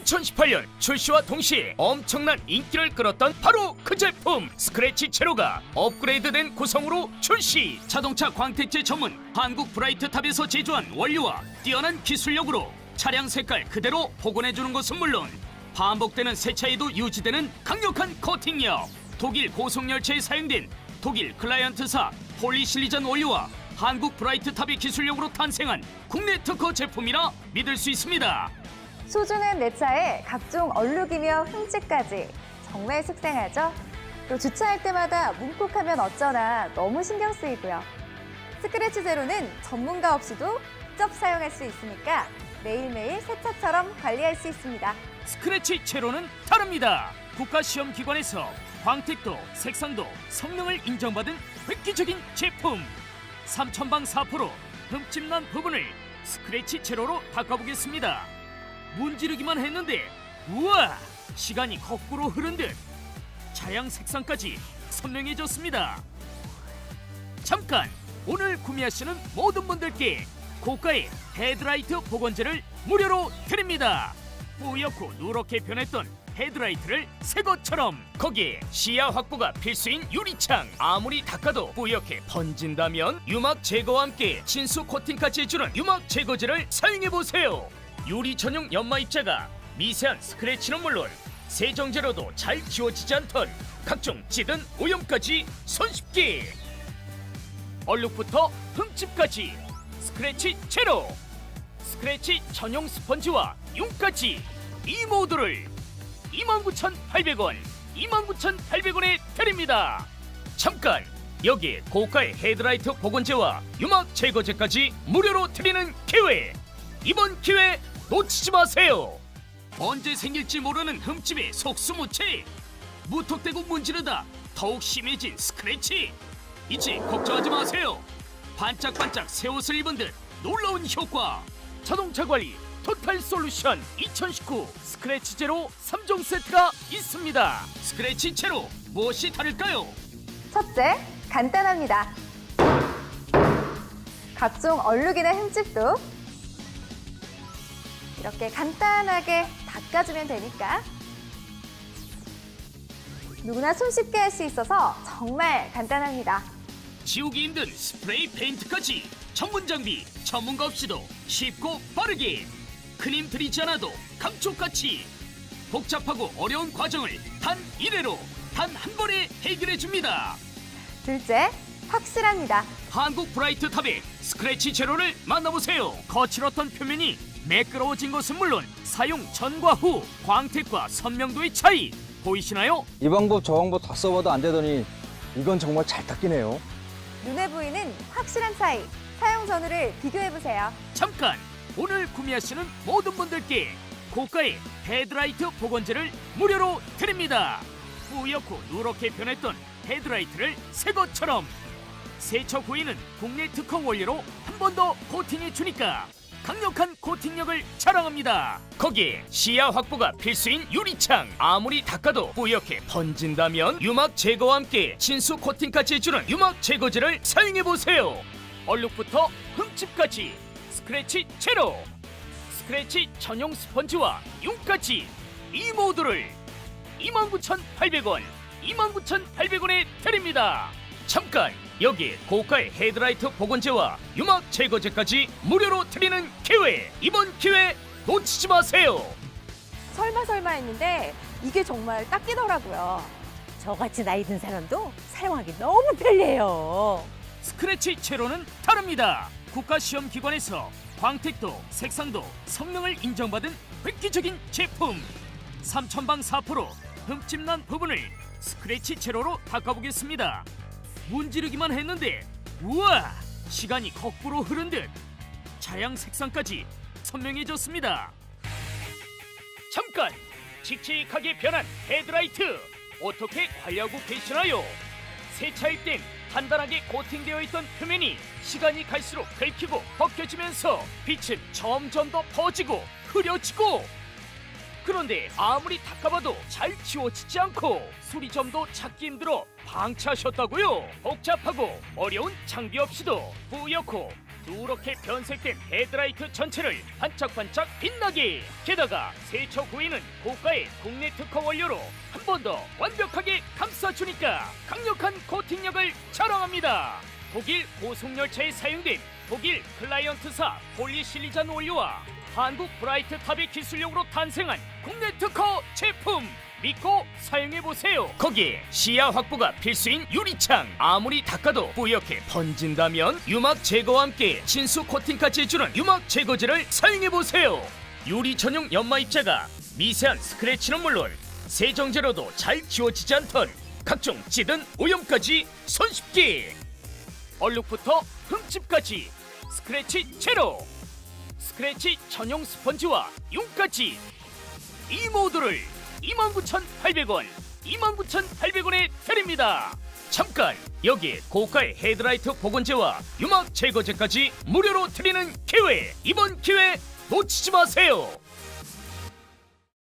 2018년 출시와 동시에 엄청난 인기를 끌었던 바로 그 제품 스크래치 제로가 업그레이드된 구성으로 출시 자동차 광택제 전문 한국 브라이트탑에서 제조한 원료와 뛰어난 기술력으로 차량 색깔 그대로 복원해주는 것은 물론 반복되는 세차에도 유지되는 강력한 코팅력 독일 고속열차에 사용된 독일 클라이언트사 폴리실리전 원료와 한국 브라이트탑의 기술력으로 탄생한 국내 특허 제품이라 믿을 수 있습니다. 소중한 내 차에 각종 얼룩이며 흠집까지 정말 속상하죠? 또 주차할 때마다 문콕하면 어쩌나 너무 신경 쓰이고요. 스크래치 제로는 전문가 없이도 직접 사용할 수 있으니까 매일매일 새 차처럼 관리할 수 있습니다. 스크래치 제로는 다릅니다. 국가시험기관에서 광택도, 색상도, 성능을 인정받은 획기적인 제품. 3000방 4% 흠집난 부분을 스크래치 제로로 닦아보겠습니다. 문지르기만 했는데 우와! 시간이 거꾸로 흐른 듯 차양 색상까지 선명해졌습니다. 잠깐! 오늘 구매하시는 모든 분들께 고가의 헤드라이트 복원제를 무료로 드립니다. 뿌옇고 누렇게 변했던 헤드라이트를 새 것처럼 거기에 시야 확보가 필수인 유리창 아무리 닦아도 뿌옇게 번진다면 유막 제거와 함께 진수 코팅까지 해주는 유막 제거제를 사용해보세요 유리 전용 연마 입자가 미세한 스크래치는 물론 세정제로도 잘 지워지지 않던 각종 찌든 오염까지 손쉽게. 얼룩부터 흠집까지 스크래치 제로 스크래치 전용 스펀지와 융까지 이 모두를 29,800원 29,800원에 드립니다. 잠깐 여기에 고가의 헤드라이트 복원제와 유막 제거제까지 무료로 드리는 기회. 이번 기회 놓치지 마세요. 언제 생길지 모르는 흠집의 속수무책 무턱대고 문지르다 더욱 심해진 스크래치. 이제 걱정하지 마세요. 반짝반짝 새 옷을 입은 듯 놀라운 효과. 자동차 관리 토탈 솔루션 2019 스크래치 제로 3종 세트가 있습니다. 스크래치 제로 무엇이 다를까요? 첫째, 간단합니다. 각종 얼룩이나 흠집도 이렇게 간단하게 닦아주면 되니까 누구나 손쉽게 할 수 있어서 정말 간단합니다. 지우기 힘든 스프레이 페인트까지 전문 장비 전문가 없이도 쉽고 빠르게 큰힘 들이지 않아도 감쪽같이 복잡하고 어려운 과정을 단 이래로 단 한 번에 해결해 줍니다. 둘째, 확실합니다. 한국 브라이트 탑의 스크래치 제로를 만나보세요. 거칠었던 표면이 매끄러워진 것은 물론 사용 전과 후 광택과 선명도의 차이 보이시나요? 이 방법 저 방법 다 써봐도 안 되더니 이건 정말 잘 닦이네요. 눈에 보이는 확실한 차이. 사용 전후를 비교해보세요. 잠깐 오늘 구매하시는 모든 분들께 고가의 헤드라이트 복원제를 무료로 드립니다. 뿌옇고 누렇게 변했던 헤드라이트를 새 것처럼 세차 후에는 국내 특허 원료로 한 번 더 코팅해 주니까 강력한 코팅력을 자랑합니다. 거기에 시야 확보가 필수인 유리창 아무리 닦아도 뿌옇게 번진다면 유막 제거와 함께 진수 코팅까지 해주는 유막 제거제를 사용해 보세요. 얼룩부터 흠집까지 스크래치 제로 스크래치 전용 스펀지와 융까지 이 모두를 29,800원 29,800원에 드립니다 잠깐 여기 고가의 헤드라이트 복원제와 유막 제거제까지 무료로 드리는 기회 이번 기회 놓치지 마세요 설마 설마 했는데 이게 정말 닦이더라고요. 저같이 나이 든 사람도 사용하기 너무 편리해요. 스크래치 제로는 다릅니다. 국가시험기관에서 광택도, 색상도, 성능을 인정받은 획기적인 제품. 3000방 4% 흠집난 부분을 스크래치 제로로 닦아보겠습니다. 문지르기만 했는데 우와! 시간이 거꾸로 흐른 듯 차양 색상까지 선명해졌습니다. 잠깐! 칙칙하게 변한 헤드라이트 어떻게 관리하고 계시나요? 세차일 땐 단단하게 코팅되어 있던 표면이 시간이 갈수록 긁히고 벗겨지면서 빛은 점점 더 퍼지고 흐려지고 그런데 아무리 닦아봐도 잘 지워지지 않고 수리점도 찾기 힘들어 방치하셨다고요? 복잡하고 어려운 장비 없이도 뿌옇고 누렇게 변색된 헤드라이트 전체를 반짝반짝 빛나게 게다가 세척 후에는 고가의 국내 특허 원료로 한 번 더 완벽하게 감싸주니까 강력한 코팅력을 자랑합니다 독일 고속열차에 사용된 독일 클라이언트사 폴리실리잔 원료와 한국 브라이트 탑의 기술력으로 탄생한 국내 특허 제품. 믿고 사용해보세요. 거기에 시야 확보가 필수인 유리창. 아무리 닦아도 뿌옇게 번진다면 유막 제거와 함께 진수 코팅까지 해주는 유막 제거제를 사용해보세요. 유리 전용 연마 입자가 미세한 스크래치는 물론 세정제로도 잘 지워지지 않던 각종 찌든 오염까지 손쉽게 얼룩부터 흠집까지 스크래치 제로 스크래치 전용 스펀지와 용까지 이 모두를 29,800원 29,800원에 드립니다. 잠깐 여기에 고가의 헤드라이트 복원제와 유막 제거제까지 무료로 드리는 기회 이번 기회 놓치지 마세요